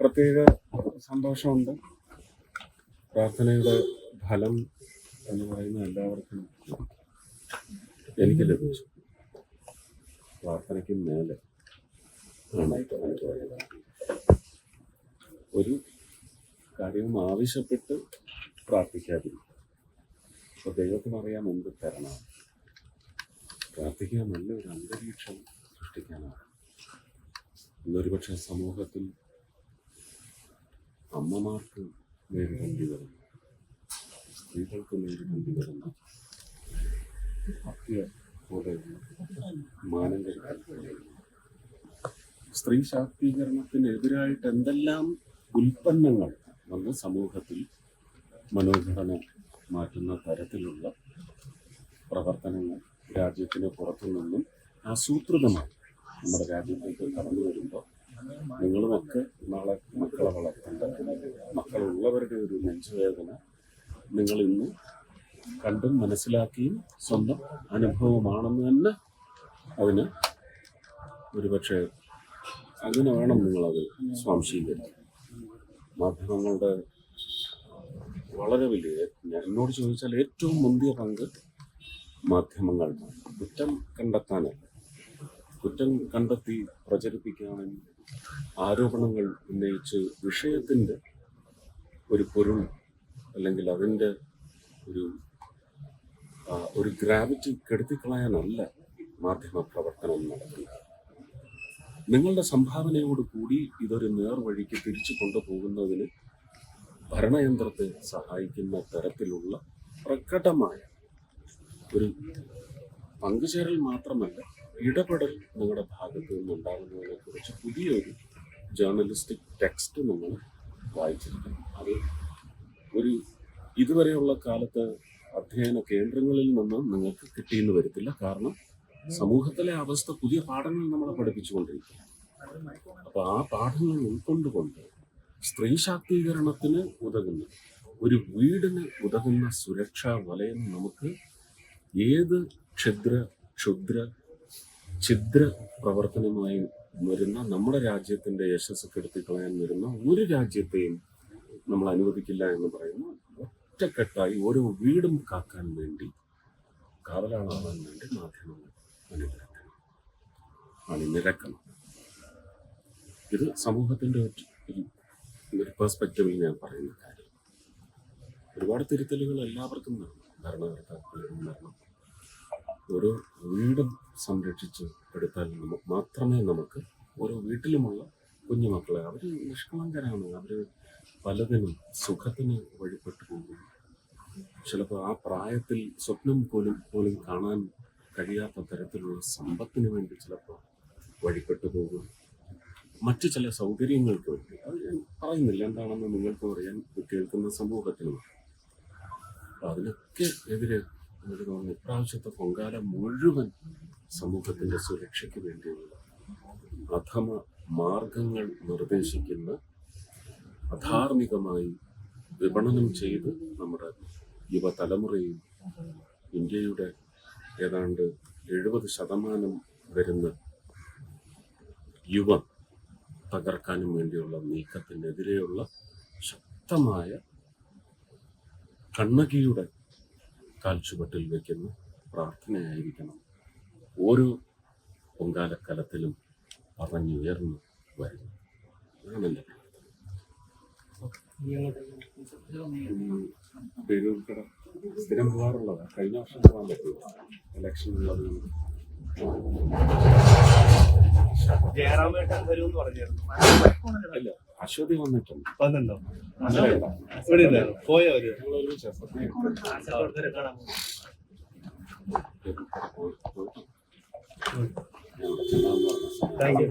പ്രത്യേക സന്തോഷമുണ്ട്. പ്രാർത്ഥനയുടെ ഫലം എന്ന് പറയുന്ന എല്ലാവർക്കും എനിക്ക് ലഭിച്ചു. പ്രാർത്ഥനയ്ക്ക് മേലെ ഒരു കാര്യവും ആവശ്യപ്പെട്ട് പ്രാർത്ഥിക്കാതിരിക്കും അപ്പൊ ദൈവത്തിന് അറിയാം എന്ത് തരണം. പ്രാർത്ഥിക്കാൻ നല്ലൊരു അന്തരീക്ഷം സൃഷ്ടിക്കാനാണ്. ഇന്നൊരു പക്ഷേ സമൂഹത്തിൽ അമ്മമാർക്ക് നേരിടേണ്ടി വരുന്ന. സ്ത്രീകൾക്ക് നേരിടേണ്ടി വരുന്ന ഹത്യ പോലെയുള്ള മാനങ്ങൾ സ്ത്രീ ശാക്തീകരണത്തിനെതിരായിട്ട് എന്തെല്ലാം ഉൽപ്പന്നങ്ങൾ നമ്മൾ സമൂഹത്തിൽ മനോഘടന മാറ്റുന്ന തരത്തിലുള്ള പ്രവർത്തനങ്ങൾ രാജ്യത്തിന് പുറത്തു നിന്നും ആസൂത്രിതമായി നമ്മുടെ രാജ്യത്തേക്ക് കടന്നു വരുമ്പോൾ നിങ്ങളുമൊക്കെ നാളെ മക്കളെ വളർത്തേണ്ട മക്കളുള്ളവരുടെ ഒരു നെഞ്ചുവേദന നിങ്ങൾ ഇന്ന് കണ്ടും മനസ്സിലാക്കിയും സ്വന്തം അനുഭവമാണെന്ന് തന്നെ അതിന് ഒരുപക്ഷെ അങ്ങനെ വേണം നിങ്ങളത് സ്വാംശീകരിക്കാൻ. മാധ്യമങ്ങളുടെ വളരെ വലിയ എന്നോട് ചോദിച്ചാൽ ഏറ്റവും മുന്തിയ പങ്ക് മാധ്യമങ്ങൾ. കുറ്റം കണ്ടെത്താനല്ല. കുറ്റം കണ്ടെത്തി പ്രചരിപ്പിക്കാനും ആരോപണങ്ങൾ ഉന്നയിച്ച് വിഷയത്തിന്റെ ഒരു പൊരുൾ അല്ലെങ്കിൽ അതിന്റെ ഒരു ഒരു ഗ്രാവിറ്റി കെടുത്തിക്കളയാനല്ല മാധ്യമ പ്രവർത്തനം നടത്തുന്നത്. നിങ്ങളുടെ സംഭാവനയോട് കൂടി ഇതൊരു നേർവഴിക്ക് തിരിച്ചു കൊണ്ടുപോകുന്നതിന് ഭരണയന്ത്രത്തെ സഹായിക്കുന്ന തരത്തിലുള്ള പ്രകടമായ ഒരു പങ്കുചേരൽ മാത്രമല്ല ഇടപെടൽ നിങ്ങളുടെ ഭാഗത്തു നിന്നുണ്ടാകുന്നതിനെ കുറിച്ച് പുതിയൊരു ജേർണലിസ്റ്റിക് ടെക്സ്റ്റ് നമ്മൾ വായിച്ചിരിക്കണം അത് ഒരു ഇതുവരെയുള്ള കാലത്ത് അധ്യയന കേന്ദ്രങ്ങളിൽ നിന്ന് നിങ്ങൾക്ക് കിട്ടിയെന്ന് വരത്തില്ല. കാരണം സമൂഹത്തിലെ അവസ്ഥ പുതിയ പാഠങ്ങൾ നമ്മളെ പഠിപ്പിച്ചുകൊണ്ടിരിക്കുക അപ്പൊ ആ പാഠങ്ങൾ ഉൾക്കൊണ്ടുകൊണ്ട് സ്ത്രീ ശാക്തീകരണത്തിന് ഉതകുന്ന ഒരു വീടിന് ഉതകുന്ന സുരക്ഷാ വലയം നമുക്ക് ഏത് ക്ഷുദ്ര ക്ഷുദ്ര ഛിദ്ര പ്രവർത്തനമായി വരുന്ന നമ്മുടെ രാജ്യത്തിന്റെ യശസ് കെടുത്തി കളയാൻ വരുന്ന ഒരു രാജ്യത്തെയും നമ്മൾ അനുവദിക്കില്ല എന്ന് പറയുന്ന. ഒറ്റക്കെട്ടായി ഓരോ വീടും കാക്കാൻ വേണ്ടി കാവലാളാവാൻ വേണ്ടി മാധ്യമങ്ങൾ അണിനിരക്കണം. അണിനിരക്കണം. ഇത് സമൂഹത്തിന്റെ ഒരു- പെർസ്പെക്റ്റീവിൽ ഞാൻ പറയുന്ന കാര്യം. ഒരുപാട് തിരുത്തലുകൾ എല്ലാവർക്കും വേണം ഭരണകർത്താക്കളിലും വരണം ഓരോ വീട് സംരക്ഷിച്ച് എടുത്താൽ നമുക്ക് മാത്രമേ നമുക്ക് ഓരോ വീട്ടിലുമുള്ള കുഞ്ഞുമക്കളെ അവർ നിഷ്കളങ്കരാണ്. അവർ പലതിനും സുഖത്തിന് വഴിപ്പെട്ടു പോകും ചിലപ്പോൾ ആ പ്രായത്തിൽ സ്വപ്നം പോലും പോലും കാണാൻ കഴിയാത്ത തരത്തിലുള്ള സമ്പത്തിന് വേണ്ടി ചിലപ്പോൾ വഴിപ്പെട്ടു പോകും മറ്റു ചില സൗകര്യങ്ങൾക്ക് വേണ്ടി. അത് ഞാൻ പറയുന്നില്ല എന്താണെന്ന് നിങ്ങൾക്ക് അറിയാൻ കേൾക്കുന്ന സമൂഹത്തിനും അതിനൊക്കെ എതിരെ തോന്നുന്നു ഇപ്രാവശ്യത്തെ പൊങ്കാല മുഴുവൻ സമൂഹത്തിന്റെ സുരക്ഷയ്ക്ക് വേണ്ടിയുള്ള അധമ മാർഗങ്ങൾ നിർദ്ദേശിക്കുന്ന അധാർമികമായി വിപണനം ചെയ്ത് നമ്മുടെ യുവതലമുറയും ഇന്ത്യയുടെ ഏതാണ്ട് എഴുപത് ശതമാനം വരുന്ന യുവ തകർക്കാനും വേണ്ടിയുള്ള നീക്കത്തിനെതിരെയുള്ള ശക്തമായ കണ്ണകിയുടെ കാൽച്ചുവട്ടിൽ വയ്ക്കുന്ന പ്രാർത്ഥനയായിരിക്കണം. ഓരോ പൊങ്കാലക്കലത്തിലും പറഞ്ഞുയർന്നു വരുന്നു. അതാണെന്റെ പേരൂർക്കട സ്ഥിരം പോകാറുള്ളതാണ് കഴിഞ്ഞ വർഷം പോകാൻ പറ്റില്ല ഇലക്ഷൻ ഉള്ളത്. പറഞ്ഞായിരുന്നു. അശ്വതി വന്നിട്ടുണ്ട്. വന്നിട്ടുണ്ടോ? മനസ്സിലായില്ല ഇവിടെ ഉണ്ടായിരുന്നു പോയോ അവർ? Thank you.